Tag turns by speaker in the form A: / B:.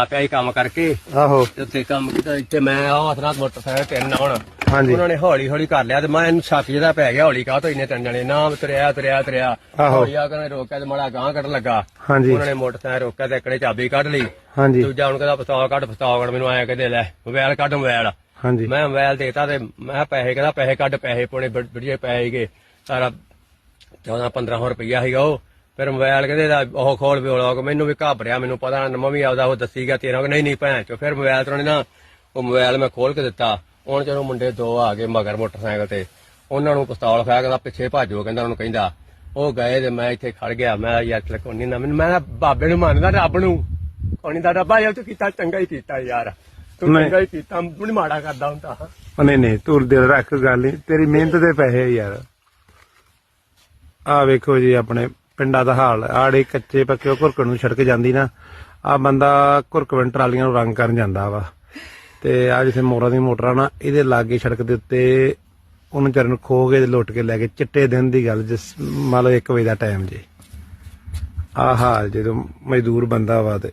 A: ਆਪਿਆ ਹੀ ਕੰਮ ਕਰਕੇ।
B: ਆਹੋ।
A: ਤੇ ਉੱਥੇ ਕੰਮ ਕੀਤਾ ਇੱਥੇ ਮੈਂ ਆਹ ਹੱਥ ਨਾਲ ਮੋਟਰਸਾਈਕਲ ਤਿੰਨ ਹੁਣ
B: ਹਾਂਜੀ।
A: ਉਹਨਾਂ ਨੇ ਹੌਲੀ ਹੌਲੀ ਕਰ ਲਿਆ ਤੇ ਮੈਂ ਇਹਨੂੰ ਛੱਕ ਜਿਹਦਾ ਪੈ ਗਿਆ ਹੌਲੀ ਕਾਹ ਤੋਂ ਇੰਨੇ ਤਿੰਨ ਜਣੇ ਨਾ ਤੁਰਿਆ ਤੁਰਿਆ ਤੁਰਿਆ।
B: ਆਹੋ।
A: ਹੌਲੀ ਆ ਕੇ ਰੋਕਿਆ ਤੇ ਮੜਾ ਗਾਂ ਕੱਢ ਲੱਗਾ।
B: ਹਾਂਜੀ।
A: ਉਹਨਾਂ ਨੇ ਮੋਟਰਸਾਈਕਲ ਰੋਕਿਆ ਤੇ ਇਕੜੇ ਚਾਬੀ ਕੱਢ ਲਈ।
B: ਹਾਂਜੀ।
A: ਦੂਜਾ ਹੁਣ ਕਹਿੰਦਾ ਪਿਸਤੌਲ ਕੱਢ ਪਿਸਤੌਲ ਕੱਢ ਮੈਨੂੰ ਆਇਆ ਕਹਿੰਦੇ ਲੈ ਮੋਬਾਈਲ ਕੱਢ ਮੋਬਾਈਲ।
B: ਹਾਂਜੀ।
A: ਮੈਂ ਮੋਬਾਈਲ ਦੇਤਾ ਤੇ ਮੈਂ ਪੈਸੇ ਕਹਿੰਦਾ ਪੈਸੇ ਕੱਢ ਪੈਸੇ ਪੁਣੇ ਬੜੀਏ ਪੈਸੇ ਸੀਗੇ ਸਾਰਾ 14 1500 ਰੁਪਈਆ ਸੀਗਾ ਉਹ। ਫਿਰ ਮੋਬਾਈਲ ਕਹਿੰਦੇ ਦਾ ਉਹ ਖੋਲ ਵੀ ਲੋਕ ਮੈਨੂੰ ਵੀ ਘਾਬਰਿਆ ਮੈਨੂੰ ਪਤਾ ਨਾ ਮੈਂ ਵੀ ਆਪਦਾ ਉਹ ਦੱਸੀ ਗਿਆ ਤੇਰਾ ਕਿ ਨਹੀਂ ਨਹੀਂ ਭੈਣ ਚੋ ਫਿਰ ਮੋਬਾਈਲ ਤੋਂ ਨਾ ਉਹ ਮੋਬਾਈਲ ਮੈਂ ਖੋਲ ਕੇ ਦਿੱਤਾ। ਹੁਣ ਜਦੋਂ ਮੁੰਡੇ ਦੋ ਆ ਗਏ ਮਗਰ ਮੋਟਰਸਾਈਕਲ ਤੇ ਉਹਨਾਂ ਨੂੰ ਪਿਸਤੌਲ ਖਾਇਆ ਕਹਿੰਦਾ ਪਿੱਛੇ ਭਾਜੋ ਕਹਿੰਦਾ ਉਹਨੂੰ ਕਹਿੰਦਾ। ਉਹ ਗਏ ਤੇ ਮੈਂ ਇੱਥੇ ਖੜ ਗਿਆ ਮੈਂ ਯਾਰ ਨਹੀਂ ਨਾ ਮੈਨੂੰ ਮੈਂ ਬਾਬੇ ਨੂੰ ਮੰਨਦਾ ਰੱਬ ਨੂੰ। ਕੋਣੀ ਦਾ ਰੱਬਾ ਯਾਰ ਤੂੰ ਕੀਤਾ ਚੰਗਾ ਹੀ ਕੀਤਾ ਯਾਰ। ਤੂੰ। ਚੰਗਾ ਹੀ ਕੀਤਾ ਮੈਨੂੰ ਮਾੜਾ ਕਰਦਾ ਹੁੰਦਾ।
B: ਨਹੀਂ ਨਹੀਂ ਤੂੰ ਦਿਲ ਰੱਖ ਗੱਲ ਤੇਰੀ ਮਿਹਨਤ ਦੇ ਪੈਸੇ ਯਾਰ। ਆ ਵੇਖੋ ਜੀ ਆਪਣੇ ਪਿੰਡਾਂ ਦਾ ਹਾਲ। ਆੜੇ ਕੱਚੇ ਪੱਕੇ ਘੁਰਕਣ ਨੂੰ ਛੜਕ ਜਾਂਦੀ ਨਾ ਆ ਬੰਦਾ ਘੁਰਕਵਨ ਟਰਾਲੀਆਂ ਨੂੰ ਰੰਗ ਕਰਨ ਜਾਂਦਾ ਵਾ। ਤੇ ਆ ਜਿੱਥੇ ਮੋਰਾਂ ਦੀ ਮੋਟਰਾਂ ਨਾ, ਇਹਦੇ ਲਾਗੇ ਸੜਕ ਦੇ ਉੱਤੇ ਉਹਨੂੰ ਚਰਨ ਖੋ ਕੇ ਤੇ ਲੁੱਟ ਕੇ ਲੈ ਕੇ ਚਿੱਟੇ ਦਿਨ ਦੀ ਗੱਲ, ਜਿਸ ਮੰਨ ਲਓ 1 ਵਜੇ ਦਾ ਟਾਈਮ ਜੇ। ਆਹ ਹਾਲ ਜਦੋਂ ਮਜ਼ਦੂਰ ਬੰਦਾ ਵਾ ਤੇ